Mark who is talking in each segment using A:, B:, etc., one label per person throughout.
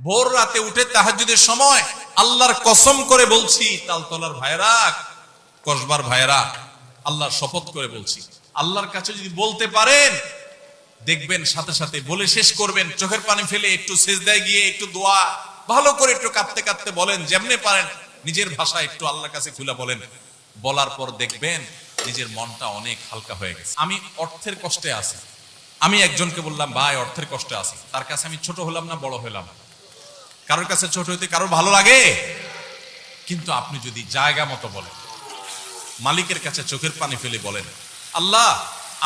A: ভোর রাতে উঠে তাহাজ্জুদের সময় আল্লাহর কসম করে বলছি, তালতলার ভাইরা কসবার ভাইরা আল্লাহর শপথ করে বলছি, আল্লাহর কাছে যদি বলতে পারেন, দেখবেন সাথে সাথে বলে শেষ করবেন, চোখের পানি ফেলে একটু সেজদায় গিয়ে একটু দোয়া, ভালো করে একটু কাঁদতে কাঁদতে বলেন, যেমনে পারেন, নিজের ভাষা একটু আল্লাহর কাছে খুলে বলেন, বলার পর দেখবেন নিজের মনটা অনেক হালকা হয়ে গেছে। আমি অর্থের কষ্টে আছি। আমি একজনকে বললাম, ভাই, অর্থের কষ্টে আছি। তার কাছে আমি ছোট হলাম না, বড় হলাম? কারোর কাছে ছোট হইতে কারোর ভালো লাগে? কিন্তু আপনি যদি জায়গা মতো বলেন, মালিকের কাছে চোখের পানি ফেলে বলেন, আল্লাহ,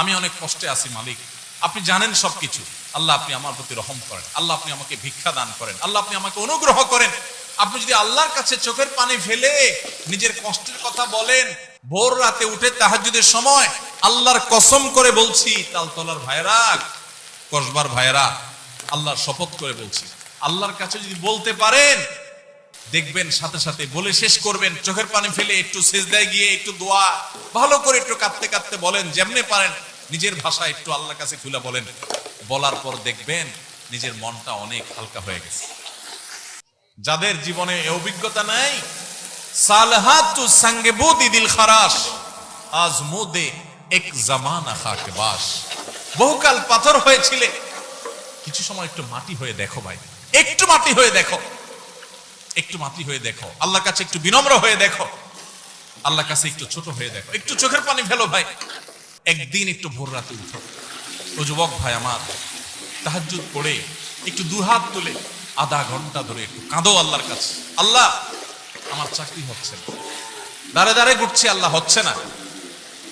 A: আমি অনেক কষ্টে আছি মালিক, আপনি জানেন সবকিছু। আল্লাহ, আপনি আমার প্রতি রহম করেন। আল্লাহ, আপনি আমাকে ভিক্ষা দান করেন। আল্লাহ, আপনি আমাকে অনুগ্রহ করেন। আপনি যদি আল্লাহর কাছে চোখের পানি ফেলে নিজের কষ্টের কথা বলেন, ভোর রাতে উঠে তাহাজ্জুদের সময় আল্লাহর কসম করে বলছি, তালতলার ভাইরা কসবার ভাইরা আল্লাহর শপথ করে বলছি আল্লাহর কাছে যদি বলতে পারেন, দেখবেন সাথে সাথে বলে শেষ করবেন, চোখের পানি ফেলে একটু সেজদায় গিয়ে একটু দোয়া, ভালো করে একটু কাঁদতে কাঁদতে বলেন, যেমনে পারেন, নিজের ভাষা একটু আল্লাহর কাছে খুলে বলেন। বলার পর দেখবেন নিজের মনটা অনেক হালকা হয়ে গেছে। যাদের জীবনে অভিজ্ঞতা নাই, সালহাতু সঙ্গে বুদি দিল খারাস আজ মোদে এক জামানা খাকে বাস। বহুকাল পাথর হয়েছিলে, কিছু সময় একটু মাটি হয়ে দেখো ভাই। একটু মাটি হয়ে দেখো। একটু মাটি হয়ে দেখো। আল্লাহর কাছে একটু বিনম্র হয়ে দেখো। আল্লাহর কাছে একটু ছোট হয়ে দেখো। একটু চোখের পানি ফেলো ভাই। একদিন একটু ভোর রাতে উঠো। ও যুবক ভাই আমার, তাহাজ্জুদ পড়ে একটু দুহাত তুলে আধা ঘণ্টা ধরে একটু কাঁদো আল্লাহর কাছে। আল্লাহ, আমার চাকরি হচ্ছে না। দাঁড়ে দাঁড়ে ঘুরছি, আল্লাহ হচ্ছে না।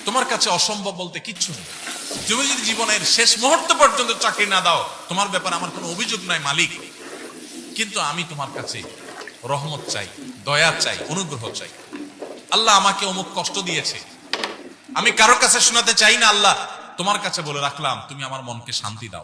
A: তোমার কাছে অসম্ভব বলতে কিচ্ছু নেই। তুমি যদি জীবনের শেষ মুহূর্ত পর্যন্ত চাকরি না দাও, তোমার ব্যাপারে আমার কোনো অভিযোগ নাই মালিক। কিন্তু আমি তোমার কাছে রহমত চাই, দয়া চাই, অনুগ্রহ চাই। আল্লাহ আমাকে অমুক কষ্ট দিয়েছে। আমি কারোর কাছে শোনাতে চাই না, আল্লাহ তোমার কাছে বলে রাখলাম, তুমি আমার মনকে শান্তি দাও।